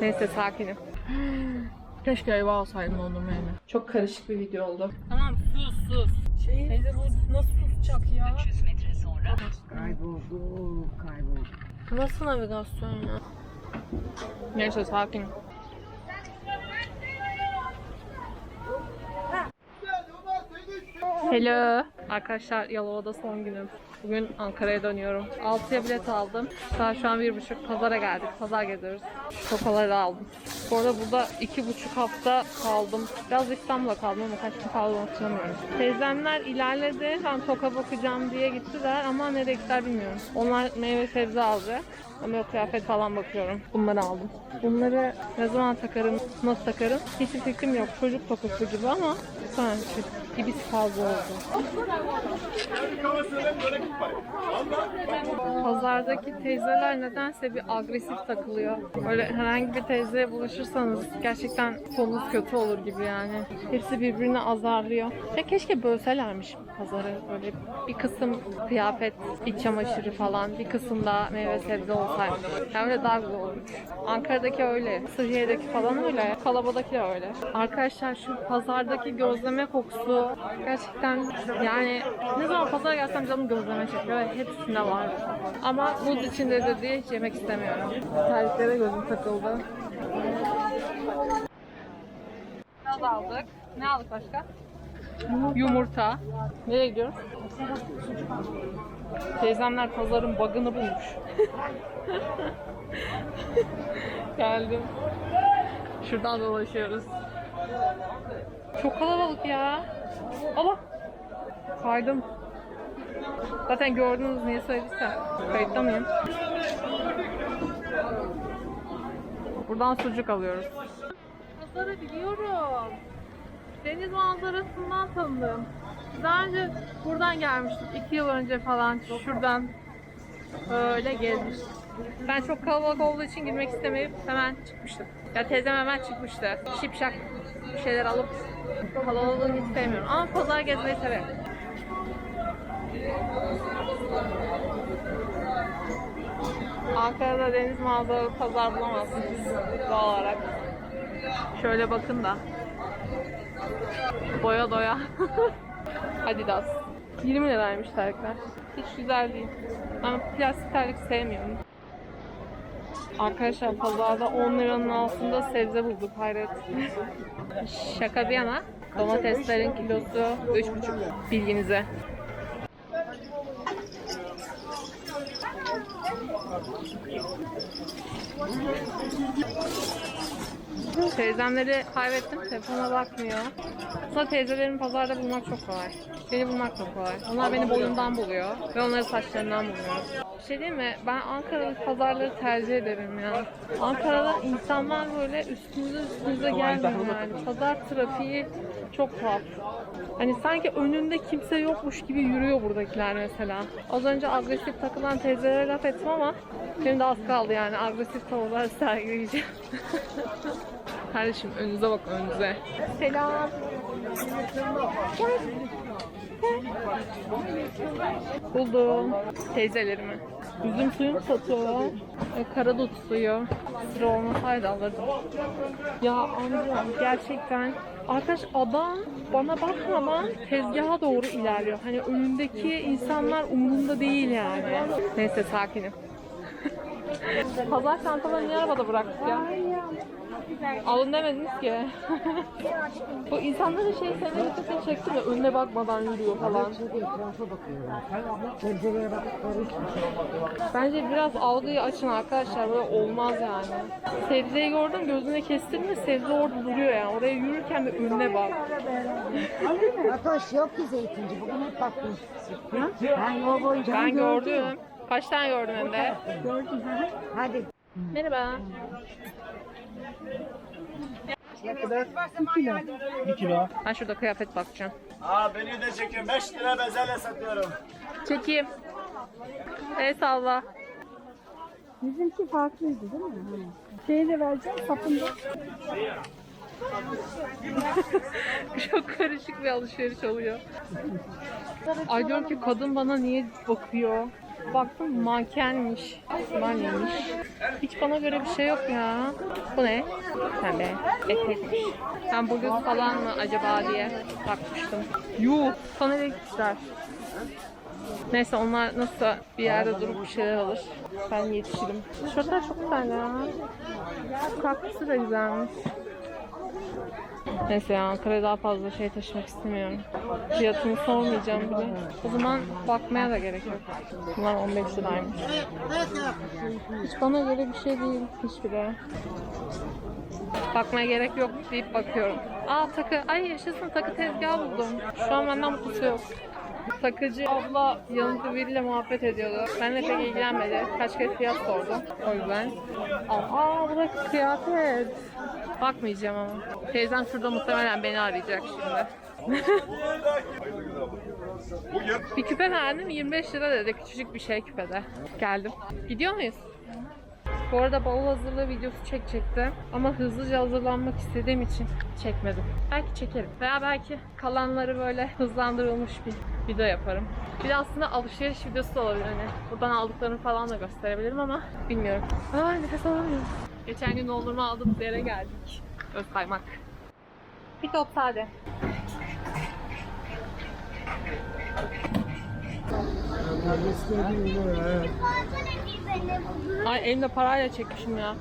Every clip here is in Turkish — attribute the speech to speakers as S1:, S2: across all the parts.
S1: Neyse sakinim. Keşke ayva alsaydım dondurma yerine. Çok karışık bir video oldu. Tamam sus sus. Şey, Teyze bu nasıl susacak ya?
S2: 300 metre sonra
S3: Kayboldu, kayboldu.
S1: Nasıl navigasyon ya? Neyse sakin. Hello. Arkadaşlar Yalova'da son günüm. Bugün Ankara'ya dönüyorum. 6'ya bilet aldım. Daha şu an 1.30 pazara geldik. Pazar geziyoruz. Tokaları aldım. Bu arada burada 2,5 hafta kaldım. Biraz İstanbul'da kaldım ama kaç gün kaldım hatırlamıyorum. Teyzemler ilerledi. Ben toka bakacağım diye gittiler ama nereye gittiler bilmiyorum. Onlar meyve sebze alacak. Ama yok kıyafet falan bakıyorum. Bunları aldım. Bunları ne zaman takarım, nasıl takarım hiçbir fikrim yok. Çocuk tokusu gibi ama sanki gibisi fazla oldu. Pazardaki teyzeler nedense bir agresif takılıyor. Böyle herhangi bir teyzeye bulaşırsanız gerçekten sonunuz kötü olur gibi yani. Hepsi birbirini azarlıyor. Ya keşke bölselermiş pazarı. Böyle bir kısım kıyafet, iç çamaşırı falan, bir kısım da meyve sebze olsaymış. Yani öyle daha güzel olurmuş. Ankara'daki öyle, Sıhhiye'deki falan öyle, Kalaba'daki de öyle. Arkadaşlar şu pazardaki gözleme kokusu gerçekten yani ne zaman pazara gelsem canım gözleme çekiyor ve hepsinde var. Ama buz içinde de diye hiç yemek istemiyorum. Terliklere gözüm takıldı. Ne aldık? Ne aldık başka? Yumurta. Nereye gidiyoruz? Teyzemler pazarın bug'ını bulmuş. Geldim. Şuradan dolaşıyoruz. Çok kalabalık ya. Allah. Kaydım. Zaten gördünüz niye söylediysem. Kayıtta mıyım? Buradan sucuk alıyoruz. Pazarı biliyorum. Deniz manzarasından tanıdım. Daha önce buradan gelmiştim. iki yıl önce falan şuradan öyle gezmiştim. Ben çok kalabalık olduğu için girmek istemeyip hemen çıkmıştım. Ya teyzem hemen çıkmıştı. Şipşak bir şeyler alıp kalabalığı hiç sevmiyorum. Ama pazar gezmeyi severim. Ankara'da deniz manzaralı pazar bulamazsınız doğal olarak. Şöyle bakın da. Doya doya. Adidas. 20 liraymış terlikler. Hiç güzel değil. Ben plastik terlik sevmiyorum. Arkadaşlar pazarda 10 liranın altında sebze bulduk hayret. Şaka bir yana domateslerin kilosu 3,5 bilginize. Teyzemleri kaybettim. Telefona bakmıyor. Aslında teyzelerimi pazarda bulmak çok kolay. Beni bulmak çok kolay. Onlar beni boyundan buluyor. Ve onları saçlarından buluyor. Bir şey değil mi? Ben Ankara'nın pazarları tercih ederim ya. Ankara'da insanlar böyle üstünüze üstünüze gelmiyor yani. Pazar trafiği çok tuhaf. Hani sanki önünde kimse yokmuş gibi yürüyor buradakiler mesela. Az önce agresif takılan teyzelere laf ettim ama şimdi az kaldı yani agresif tavırlar sergileyeceğim. Kardeşim önünüze bak önünüze. Selam. Buldum teyzelerimi. Üzüm suyu mu satıyorlar? E, karadut suyu. Sıra olmasaydı alırdım. Ya amcam gerçekten arkadaş adam bana bakmadan tezgaha doğru ilerliyor. Hani önündeki insanlar umurunda değil yani. Neyse sakinim. Pazar çantalarını niye arabada bıraktık ya? Alın demediniz ki. Bu insanların şey sevme dikkatini çekti mi? Önüne bakmadan yürüyor falan. Bence biraz algıyı açın arkadaşlar. Böyle olmaz yani. Sebzeyi gördün gözüne kestirme. Sebze orada duruyor yani. Oraya yürürken de önüne bak.
S3: Fatoş yok ki zeytinci. Bugün hep baktım. Ben yol boyunca
S1: Ben
S3: gördüm.
S1: Kaç tane gördüm hem de.
S3: Gördüm. hı hı. Hadi.
S1: Merhaba. Ben şurada kıyafet bakacağım.
S4: Aa beni de çekin. 5 lira bezelye satıyorum.
S1: Çekeyim. El salla.
S5: Bizimki farklıydı değil mi? Şeyi de vereceğim sapında.
S1: Çok karışık bir alışveriş oluyor. Ay diyorum ki kadın bana niye bakıyor? Baktım mankenmiş. Mankenmiş. Hiç bana göre bir şey yok ya. Bu ne? Pembe. Etekmiş. Ben bluz falan mı acaba diye bakmıştım. Yuh. Sana nereye gitmişler? Neyse onlar nasıl bir yerde durup bir şeyler alır. Ben yetişirim. Şurada çok güzel ya. Kaktüsü de güzelmiş. Neyse ya Ankara'ya daha fazla şey taşımak istemiyorum. Fiyatını sormayacağım bile. O zaman bakmaya da gerek yok. Bunlar 15 liraymış. Hiç bana göre bir şey değil hiçbiri. Bakmaya gerek yok deyip bakıyorum. Aa takı. Ay yaşasın takı tezgahı buldum. Şu an benden mutlusu yok. Takıcı abla yanında biriyle muhabbet ediyordu. Benimle pek ilgilenmedi. Kaç kez fiyat sordu. O yüzden. Aa bu da kıyafet. Bakmayacağım ama. Teyzem şurada muhtemelen beni arayacak şimdi. bir küpe verdim 25 lira dedi. Küçücük bir şey küpede. Geldim. Gidiyor muyuz? Bu arada bavul hazırlığı videosu çekecektim. Ama hızlıca hazırlanmak istediğim için çekmedim. Belki çekerim. Veya belki kalanları böyle hızlandırılmış bir video yaparım. Bir de aslında alışveriş videosu da olabilir. Hani buradan aldıklarımı falan da gösterebilirim ama bilmiyorum. Aa nefes alamıyorum. Geçen gün dondurma aldığımız yere geldik. Özkaymak. Bir top sade. Ay elimde parayla çekmişim ya.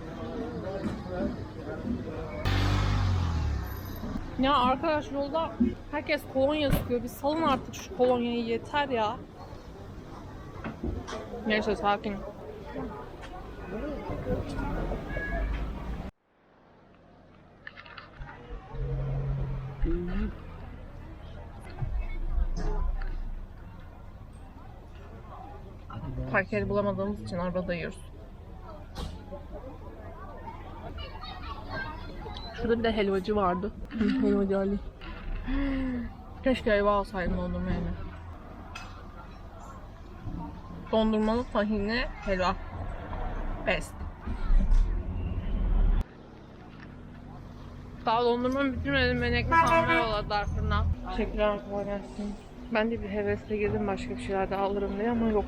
S1: Ya arkadaş yolda herkes kolonya sıkıyor. Bir salın artık şu kolonyayı yeter ya. Neyse sakin. Park yeri bulamadığımız için arabada yiyoruz. Şurada bir de helvacı vardı. Helvacı Ali. Keşke eve alsaydım dondurma yerine. Dondurmalı tahinli helva. Best. Daha dondurmamı bitirmedim. Beni ekmek almaya yolladılar fırına. Teşekkürler kolay gelsin. Ben de bir hevesle girdim başka bir şeyler de alırım diye ama yok.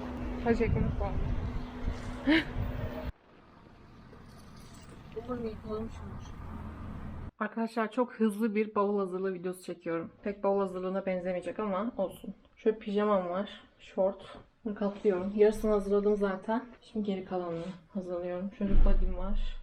S1: Umarım yıkalamışımdır. Arkadaşlar çok hızlı bir bavul hazırlığı videosu çekiyorum. Pek bavul hazırlığına benzemeyecek ama olsun. Şöyle pijamam var. Short. Bunu katlıyorum. Yarısını hazırladım zaten. Şimdi geri kalanını hazırlıyorum. Şöyle body'm var.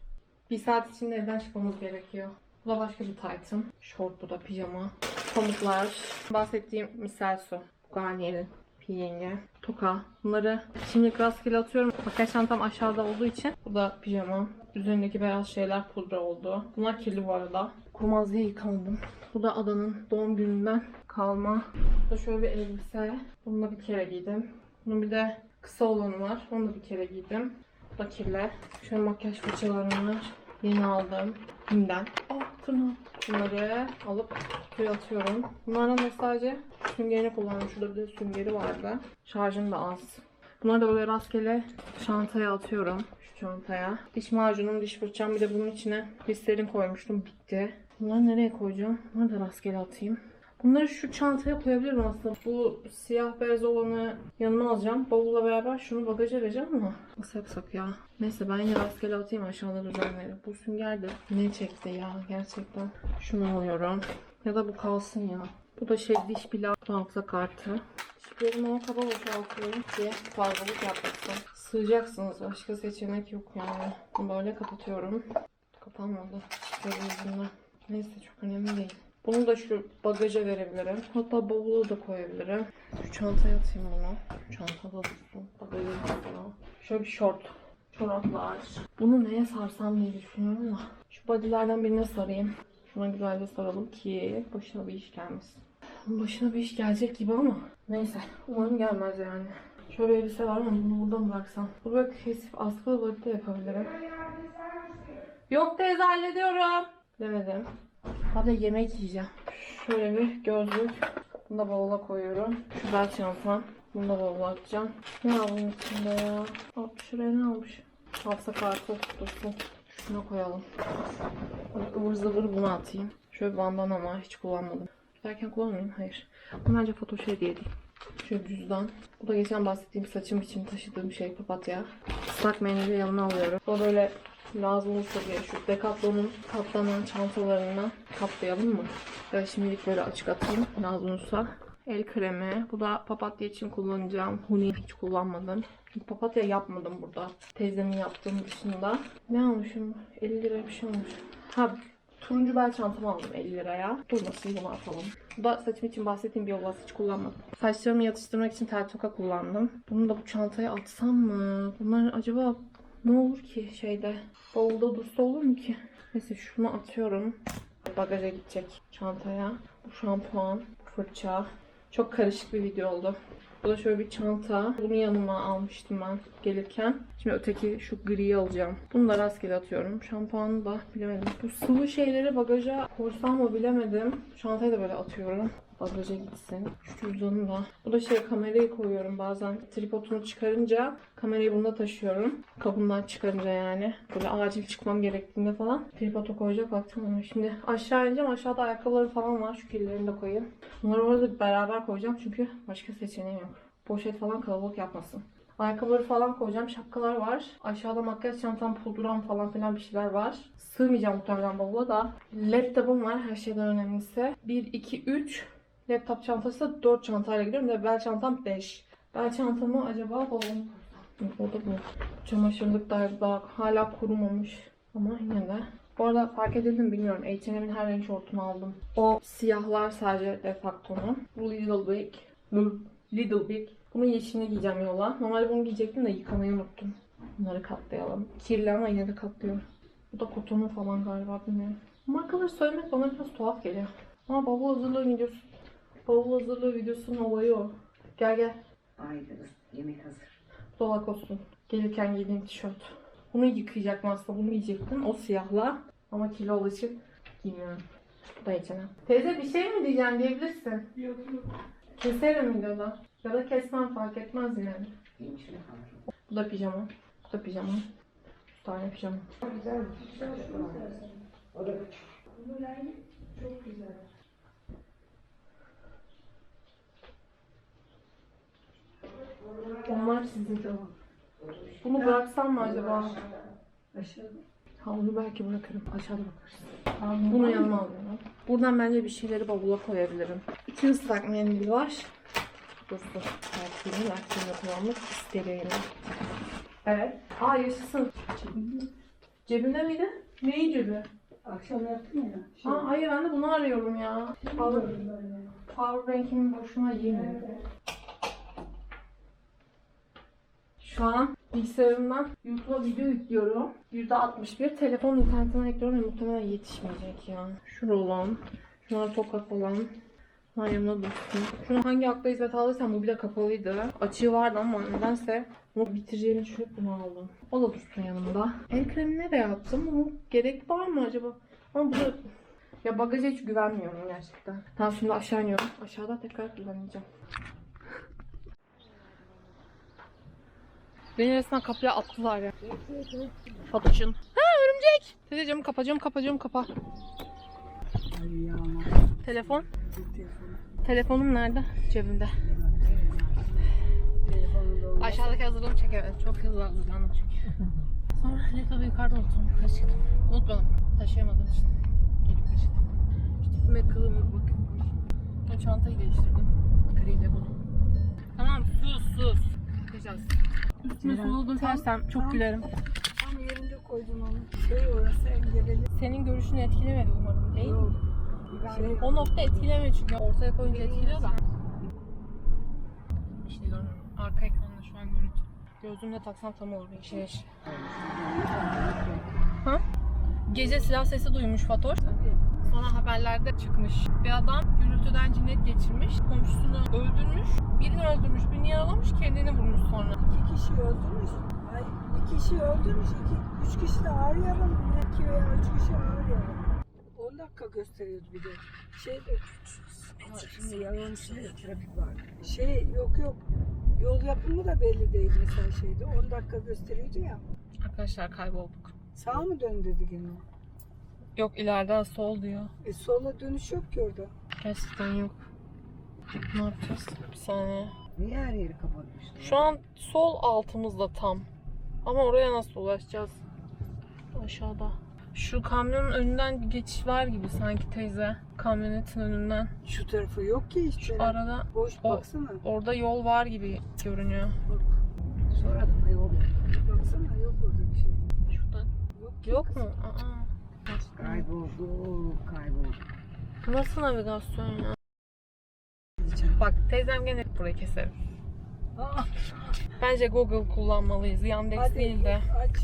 S1: Bir saat içinde evden çıkmamız gerekiyor. Bu da başka bir tight'ım. Short bu da pijama. Pamuklar. Bahsettiğim misal su. Garnier'in piyenge. Toka. Bunları şimdi rastgele atıyorum. Makyaj çantam aşağıda olduğu için. Bu da pijama. Üzerindeki beyaz şeyler pudra oldu. Bunlar kirli bu arada. Kurumaz diye yıkamadım. Bu da Adan'ın doğum gününden kalma. Bu da şöyle bir elbise. Bunu da bir kere giydim. Bunun bir de kısa olanı var. Onu da bir kere giydim. Bu da kirli. Şöyle makyaj fırçalarım var. Yeni aldım. Bim'den. Ah Bunları alıp kutuya atıyorum. Bunlardan da sadece süngerini kullanıyorum. Şurada bir de süngeri vardı. Şarjım da az. Bunları da böyle rastgele çantaya atıyorum. Şu çantaya. Diş macunum, diş fırçam bir de bunun içine listerin koymuştum. Bitti. Bunları nereye koyacağım? Bunları da rastgele atayım. Bunları şu çantaya koyabilirim aslında. Bu siyah beyaz olanı yanıma alacağım. Bavulla beraber şunu bagaja vereceğim ama nasıl yapsak ya? Neyse ben yine rastgele atayım aşağıda düzenleri. Bu sünger de ne çekti ya gerçekten. Şunu alıyorum. Ya da bu kalsın ya. Bu da şey diş pilav hafıza kartı. Dişlerimi o kaba boşaltıyorum ki fazlalık yapmasın. Sığacaksınız. Başka seçenek yok yani. Böyle kapatıyorum. Kapanmadı. Yüzünden. Neyse çok önemli değil. Bunu da şu bagaja verebilirim. Hatta bavula da koyabilirim. Şu çantaya atayım bunu. Çantada dursun. Bagaja. Şöyle bir şort. Çoraplar. Bunu neye sarsam diye düşünüyorum da. Şu bodylerden birine sarayım. Şuna güzelce saralım ki başına bir iş gelmesin. Başına bir iş gelecek gibi ama neyse. Umarım gelmez yani. Şöyle elbise var ama bunu burada bıraksam? Bu böyle kesif askılı de yapabilirim. Yok teyze hallediyorum. Demedim. Hadi yemek yiyeceğim. Şöyle bir gözlük. Bunu da bavula koyuyorum. Şu bel çantam. Bunu da bavula atacağım. Ne aldım içinde ya? 60 liraya ne almış? Hafıza kartı dursun. Şuna koyalım. Hadi ıvır zıvır bunu atayım. Şöyle bandana var. Hiç kullanmadım. Giderken kullanmayayım. Hayır. Bunu bence hediye edeyim. Şu cüzdan. Bu da geçen bahsettiğim saçım için taşıdığım şey papatya. Islak mendili yanına alıyorum. O böyle lazım olursa diye şu Decathlon'un katlanan çantalarına kaplayalım mı? Ben şimdilik böyle açık atayım lazım. El kremi. Bu da papatya için kullanacağım. Huni hiç kullanmadım. Papatya yapmadım burada. Teyzemin yaptığım dışında. Ne almışım? 50 lira bir şey olmuş. Ha turuncu bel çantamı aldım 50 liraya. Durmasın bunu atalım. Bu da saçım için bahsettiğim bir yolvası hiç kullanmadım. Saçlarımı yatıştırmak için tel toka kullandım. Bunu da bu çantaya atsam mı? Bunlar acaba ne olur ki şeyde? Bavulda dursa olur mu ki? Neyse şunu atıyorum. Bagaja gidecek çantaya. Bu şampuan, bu fırça. Çok karışık bir video oldu. Bu da şöyle bir çanta. Bunu yanıma almıştım ben gelirken. Şimdi öteki şu griyi alacağım. Bunu da rastgele atıyorum. Şampuanı da bilemedim. Bu sıvı şeyleri bagaja koysam mı bilemedim. Çantayı da böyle atıyorum. Bagaja gitsin. Şu cüzdanı da. Bu da şey kamerayı koyuyorum bazen. Tripodunu çıkarınca kamerayı bunda taşıyorum. Kabından çıkarınca yani. Böyle acil çıkmam gerektiğinde falan. Tripoda koyacak vaktim olmuyor. Şimdi aşağı ineceğim. Aşağıda ayakkabıları falan var. Şu kirlerini de koyayım. Bunları orada beraber koyacağım çünkü başka seçeneğim yok. Poşet falan kalabalık yapmasın. Ayakkabıları falan koyacağım. Şapkalar var. Aşağıda makyaj çantam, pudram falan filan bir şeyler var. Sığmayacağım muhtemelen bavula da. Laptopum var her şeyden önemlisi. 1, 2, 3. Laptop çantası da 4 çantayla gidiyorum. Ve bel çantam 5. Bel çantamı acaba koysam? O da bu. Çamaşırlıklar bak hala kurumamış. Ama yine de. Bu arada fark edildi mi bilmiyorum. H&M'in her renk şortunu aldım. O siyahlar sadece defaktonu. Bu Little Big. Little Big. Bunun yeşilini giyeceğim yola. Normalde bunu giyecektim de yıkamayı unuttum. Bunları katlayalım. Kirli ama yine de katlıyorum. Bu da kotonu falan galiba bilmiyorum. Markaları söylemek bana biraz tuhaf geliyor. Ama bavul hazırlığı videosu. Bavul hazırlığı videosunun olayı o. Gel gel.
S3: Haydi yemek hazır.
S1: Dolak olsun. Gelirken giydiğim tişört. Bunu yıkayacaktım aslında. Bunu giyecektim. O siyahla. Ama kilo olduğu için giymiyorum. Bu da içine. Teyze bir şey mi diyeceksin diyebilirsin. Yok yok. Keserim videoda. Ya da kesmem fark etmez yani.
S3: Yemiş mi kalır?
S1: Bu da pijama. Bu da pijama. Bir tane pijama.
S3: Güzel. O da
S1: Onlar sizin. Bunu bıraksam mı acaba?
S3: aşağıda.
S1: Havlu belki bırakırım. Aşağıda bakarız. Bunu yanıma alıyorum. Buradan bence bir şeyleri bavula koyabilirim. İki ıslak mendil var. Dursun. Lastiğini, lastiğini kullanmak isterim. Evet. Aa yaşasın. Cebimde miydi? Neyin cebi?
S5: Akşam yaptım ya. Şey,
S1: Ha, hayır ben de bunu arıyorum ya. Power, Powerbank'imi boşuna yiyeyim. Şu an bilgisayarımdan YouTube'a video yüklüyorum. %61 telefon internetine ekliyorum muhtemelen yetişmeyecek ya. Şu rolon, şunlar toka falan. Yanımda dursun. Şunu hangi akla hizmet aldıysam bu bile kapalıydı. Açığı vardı ama nedense bunu bitireceğini düşünüp bunu aldım. O da dursun yanımda. El kremi nereye attım? Bu gerek var mı acaba? Ama bu. Ya bagaja hiç güvenmiyorum gerçekten. Tamam şimdi aşağı iniyorum. Aşağıda tekrar kullanacağım. Beni resmen kapıya attılar ya. Fatoş'un. Ha örümcek. Teyzeciğim kapacağım kapacağım kapa. Telefon. Telefonum nerede? Cebimde. Aşağıdaki hazırlığımı çekemedim. Çok hızlı hazırlandım çünkü. Sonra laptopu yukarıda unuttum. Kaçtım. Unutmadım. Taşıyamadığım için. Gelip kaçtım. İşte kılımı bakın. O çantayı değiştirdim. Griyle bunu. Tamam sus sus. Bakacağız. Üstüme sulu dökersem çok gülerim.
S5: Tam yerinde koydun onu. Şey orası engebeli.
S1: Senin görüşünü etkilemedi umarım değil mi?
S5: Yok. Şey,
S1: O nokta etkilemiyor çünkü ortaya koyunca etkiliyor da. İşte görüyorum. Arka ekranda şu an görüntü. Gözümle taksam tam olur bir işe yaş. Ha? Gece silah sesi duymuş Fatoş. Sonra haberlerde çıkmış. Bir adam gürültüden cinnet geçirmiş. Komşusunu öldürmüş. Birini öldürmüş, birini yaralamış, kendini vurmuş sonra.
S5: Kişi öldürmüş. Ay, bir kişi öldürmüş. iki, üç kişi de ağır yaralı. İki veya üç kişi ağır yaralı. 10 dakika gösteriyordu bir de. Şey de Ama şimdi yalan şey trafik var. Şey yok yok. Yol yapımı da belli değil mesela şeyde. 10 dakika gösteriyordu ya.
S1: Arkadaşlar kaybolduk.
S5: Sağ mı dön dedi gene.
S1: Yok ileriden sol diyor.
S5: E sola dönüş yok ki orada.
S1: Gerçekten yok. Ne yapacağız? Bir saniye.
S3: Niye her yeri kapatmışlar?
S1: Şu an sol altımızda tam. Ama oraya nasıl ulaşacağız? Aşağıda. Şu kamyonun önünden bir geçiş var gibi sanki teyze. Kamyonetin önünden.
S5: Şu tarafı yok ki hiç.
S1: Şu arada
S5: Boş
S1: o-
S5: baksana.
S1: orada yol var gibi görünüyor.
S5: Bak,
S3: Sonra da yol yok.
S5: baksana yok orada bir şey.
S1: Şurada.
S5: Yok ki
S1: Yok mu? Aa.
S3: Kayboldu, kayboldu.
S1: Nasıl navigasyon ya? Teyzem gene burayı keser.
S5: Aa,
S1: Bence Google kullanmalıyız. Yandex
S5: hadi
S1: değil de.
S5: aç.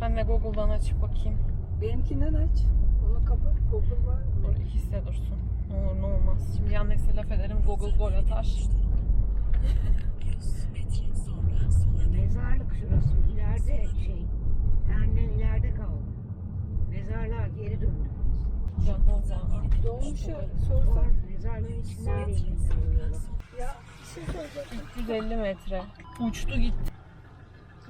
S1: Ben de Google'dan açıp bakayım.
S5: Benimkinden aç. Onu kapat. Google var.
S1: Dur ikisi de dursun. Ne olur ne olmaz. Şimdi Yandex'e laf ederim. Google gol atar.
S3: Mezarlık şurası ileride şey. Benden ileride kaldı. Mezarlığa geri döndü.
S1: Ya
S3: Var,
S5: sorsan.
S3: mezarlığın içinden de indiriyor.
S5: Ya bir şey söyleyeceğim.
S1: 350 metre. Uçtu gitti.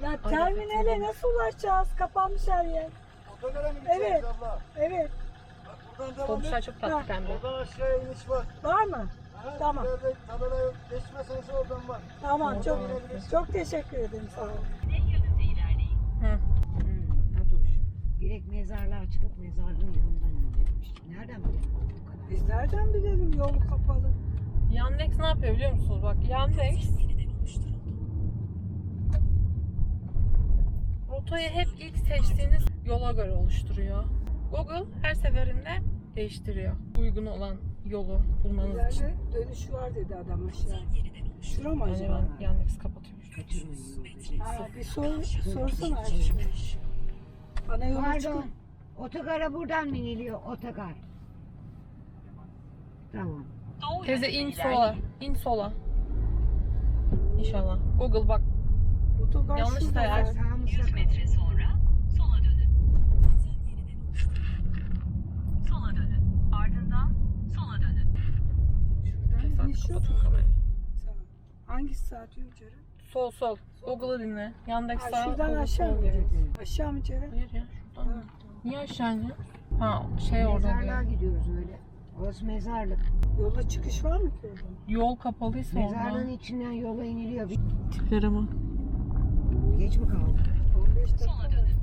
S5: Ya terminale nasıl ulaşacağız? Kapanmış her yer.
S4: Otogara mı
S5: Evet.
S4: abla?
S5: Evet.
S4: Bak buradan devam et.
S1: Komşular çok tatlı pembe.
S4: Oradan aşağıya iniş var.
S5: Var mı?
S4: Ha,
S5: Tamam.
S4: ileride tabela yok. Geçmeseniz oradan var.
S5: Tamam çok çok teşekkür ederim sağ olun.
S1: Hı.
S3: Hmm, Adoş. Direkt mezarlığa çıkıp mezarlığın yanından inecekmiş. Nereden bilelim bu kadar?
S5: Biz nereden bilelim yolu kapalı?
S1: Yandex ne yapıyor biliyor musunuz? Bak Yandex rotayı hep ilk seçtiğiniz yola göre oluşturuyor. Google her seferinde değiştiriyor. Uygun olan yolu bulmanız için.
S5: İleride dönüş var dedi adam aşağı. Şura mı
S1: Yani
S5: acaba?
S1: ben Yandex
S3: diyeceksin.
S5: Ha, bir sor, sorsana. Ana yola
S3: Pardon.
S5: çıkın.
S3: Otogara buradan mı iniliyor? Otogar. Tamam.
S1: Teyze in sola. in sola. İnşallah. Google bak.
S5: Otogar
S1: Yanlış
S5: şurada
S1: sayar.
S5: zaten.
S3: Sağımızda
S2: 100
S3: kaldı.
S2: metre sonra sola dönün. Sola dönün. Ardından sola dönün.
S5: Şuradan
S1: Saat
S5: iniş yok.
S1: kapatıyorum kamerayı.
S5: Sağ. Ceren?
S1: Sol sol. Google'ı dinle. Yandex
S5: Ha,
S1: sağ.
S5: şuradan
S1: Google
S5: aşağı mı?
S1: diyor.
S5: Aşağı mı Ceren?
S1: Hayır ya şuradan.
S5: Ha.
S1: Niye aşağı iniyor? Ha şey orada
S3: Mezarlığa
S1: diyor.
S3: gidiyoruz öyle. Orası mezarlık.
S5: Yola çıkış var mı ki oradan?
S1: Yol kapalıysa
S3: Mezarlığın içinden yola iniliyor. Bir
S1: Tiplere
S3: geç mi kaldı?
S5: 15 dakika
S2: Sola dönün.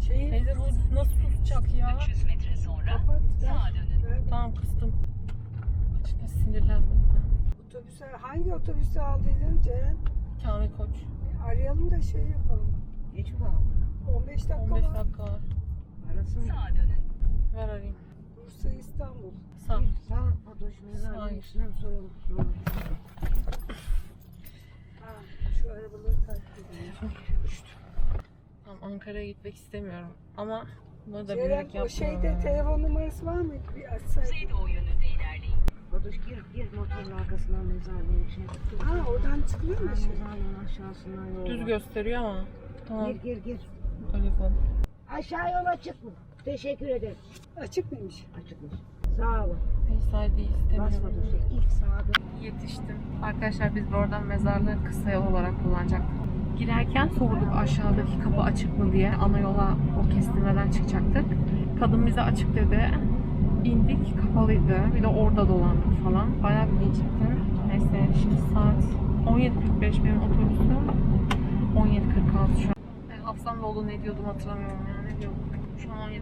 S5: Şeyi
S1: Teyze bu nasıl tutacak ya?
S2: 300 metre sonra
S5: kapat.
S2: Sağa dönün.
S5: ver.
S1: Tamam kıstım. İşte sinirlendim.
S5: Otobüse, hangi otobüse aldıydın Ceren?
S1: Kamil Koç.
S5: Arayalım da şey yapalım.
S3: Geç mi kaldı?
S5: 15 dakika
S1: 15
S5: var.
S1: dakika var.
S3: Arasın.
S2: Sağa dönün.
S1: Ver arayayım.
S5: Bursa İstanbul.
S1: Sağ.
S3: Sağ Adoş mezarlığın
S1: Hayır.
S3: içinden soralım.
S5: Ha, şu arabaları takip edelim.
S1: Tamam Ankara'ya gitmek istemiyorum. Ama bunu da
S5: Ceren
S1: bilerek
S5: o
S1: yapmıyorum.
S5: şeyde telefon numarası var mı? Bir açsaydın.
S2: Kuzeydoğu yönünde ilerleyin.
S3: Adoş gir, gir motorun arkasından mezarlığın içine.
S5: Ha oradan çıkılıyor mu şey?
S3: Mezarlığın aşağısından yol
S1: Düz gösteriyor ama. Tamam.
S3: Gir gir gir.
S1: Telefon.
S3: Aşağı yol açık mı? Teşekkür ederim.
S5: Açık mıymış?
S3: Açıkmış. Sağ olun.
S1: Neyse değil istemiyorum.
S3: Adoş'a. İlk sağa dön.
S1: Yetiştim. Arkadaşlar biz bu oradan mezarlığı kısa yol olarak kullanacaktık. Girerken sorduk aşağıdaki kapı açık mı diye. Ana yola o kestirmeden çıkacaktık. Kadın bize açık dedi. İndik kapalıydı. Bir de orada dolandık falan. Bayağı bir geciktim. Neyse şimdi saat 17.45 benim otobüsüm. 17.46 şu an. E, Hafsam oldu ne diyordum hatırlamıyorum ya. Ne diyordum? Şu an 17.46.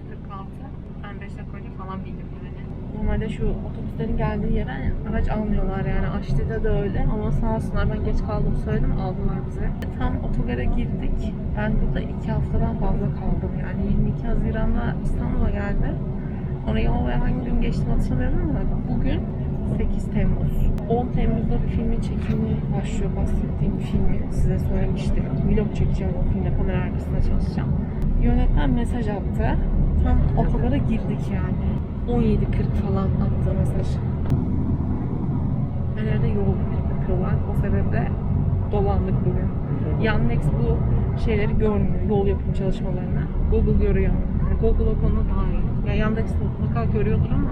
S1: Ben 5 dakika falan bindim yani. Normalde şu otobüslerin geldiği yere araç almıyorlar yani. Aşti'de de öyle ama sağ olsunlar ben geç kaldım söyledim aldılar bize. Tam otogara girdik. Ben burada iki haftadan fazla kaldım yani 22 Haziran'da İstanbul'a geldi. Oraya olaya hangi gün geçtim hatırlamıyorum ama bugün 8 Temmuz. 10 Temmuz'da bir filmin çekimi başlıyor. Bahsettiğim filmi size söylemiştim. Vlog çekeceğim o filmde kamera arkasında çalışacağım. Yönetmen mesaj attı. Tam otogara girdik yani. 17.40 falan attı mesaj. Her yerde yol var. O sebeple dolandık bugün. Yandex bu şeyleri görmüyor. Yol yapım çalışmalarını. Google görüyor. Yani Google o konuda daha iyi. Ya Yandex mutlaka görüyordur ama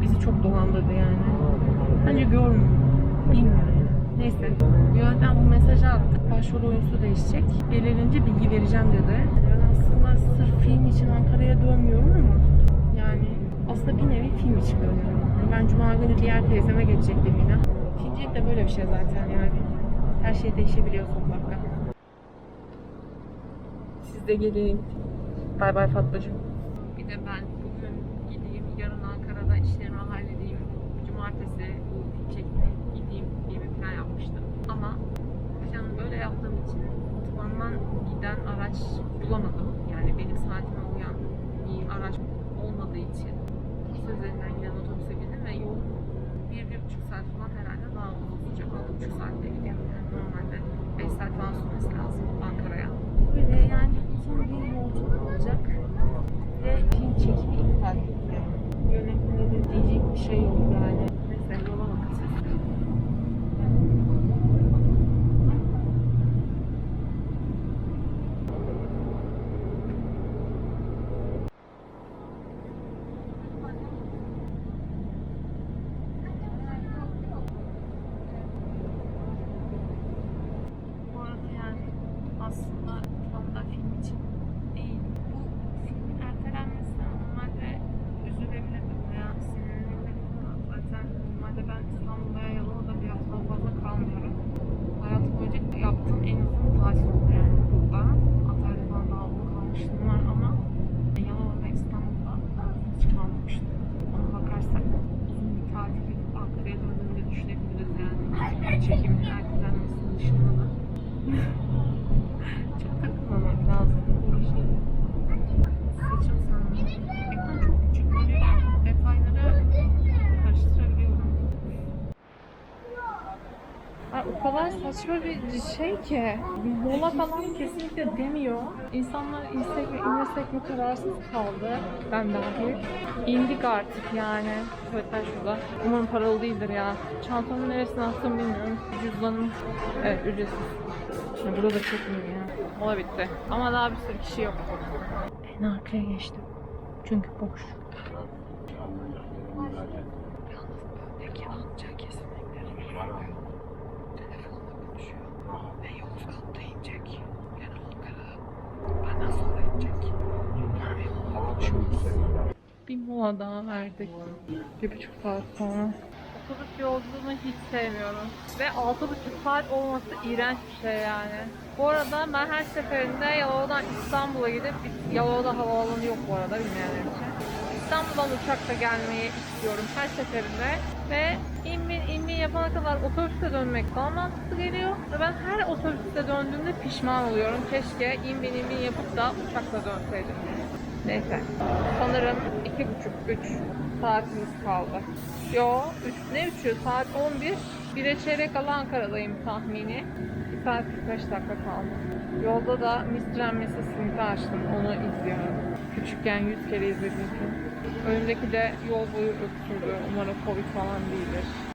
S1: bizi çok dolandırdı yani. Bence görmüyor. Bilmiyor. Neyse. Yönetmen bu mesajı attı. Başrol oyuncusu değişecek. Belirlince bilgi vereceğim dedi. Aslında sırf film için Ankara'ya dönmüyorum ama yani aslında bir nevi film için dönüyorum. Yani Ben cuma günü diğer teyzeme geçecektim yine. İkinci de böyle bir şey zaten yani. Her şey değişebiliyor sokakta. Siz de gelin. Bay bay Fatmacığım. Bir de ben bugün gideyim, yarın Ankara'da işlerimi halledeyim. Cumartesi bu film çekmeye gideyim diye bir plan yapmıştım. Ama planı böyle yaptığım için otobandan giden araç bulamadım. Yani benim saatime uyan bir araç olmadığı için Bursa üzerinden giden otobüse bindim ve yol bir, bir buçuk saat falan herhalde daha uzun sürecek. Altı buçuk saatte gidiyorum. Yani normalde beş saat falan sürmesi lazım Ankara'ya. Böyle yani uzun bir yolculuk olacak. Ve film çekimi iptal edildi. Yönetmene de diyecek bir şey yok yani. Neyse yola bakacağız. Bu arada yani aslında tam da film için değil. Bu filmin ertelenmesi normalde üzülebilirdim veya sinirlenebilirdim. Zaten normalde ben İstanbul'da ya Yalova'da bir haftadan fazla kalmıyorum. Hayatım boyunca yaptığım en uzun tatil oldu yani burada. Antalya'da falan daha uzun kalmışlığım var ama Yalova ve İstanbul'da hiç kalmamıştım. Ona bakarsak uzun bir tatil edip Ankara'ya döndüğümde düşünebiliriz yani. Çekimin ertelenmesinin dışında da. Çok takılmamak lazım. Böyle şey. Saçım sanırım. Ekran çok küçük. Böyle detayları karıştırabiliyorum. Ay, o kadar saçma bir şey ki. Mola falan kesinlikle demiyor. İnsanlar insek mi inmesek mi kararsız kaldı. Ben dahil. İndik artık yani. Tuvletler şurada. Umarım paralı değildir ya. Çantamı neresine attım bilmiyorum. Cüzdanım. Evet ücretsiz. Ya burada da çekmiyor ya. Mola bitti. Ama daha bir sürü kişi yok. En arkaya geçtim. Çünkü boş. Yalnız öndeki amca kesinlikle bilmiyor. Telefonla konuşuyor. Ve Yozgat'ta inecek. Yani Ankara'da. Benden sonra inecek. Yani Bir mola daha verdik. Bir buçuk saat sonra. Otobüs yolculuğunu hiç sevmiyorum. Ve altı buçuk saat olması iğrenç bir şey yani. Bu arada ben her seferinde Yalova'dan İstanbul'a gidip Yalova'da havaalanı yok bu arada bilmeyenler için. İstanbul'dan uçakla gelmeyi istiyorum her seferinde. Ve inbin inbin yapana kadar otobüste dönmek daha mantıklı geliyor. Ve ben her otobüste döndüğümde pişman oluyorum. Keşke inbin inbin yapıp da uçakla dönseydim. Neyse. Sanırım iki buçuk, üç saatimiz kaldı. Yo, üç, ne üçü? Saat 11. Bir çeyrek kala Ankara'dayım tahmini. 1 saat 45 dakika kaldı. Yolda da Mr. Mrs. Smith'i açtım. Onu izliyorum. Küçükken 100 kere izlediğim film. Önümdeki de yol boyu öksürdü. Umarım Covid falan değildir.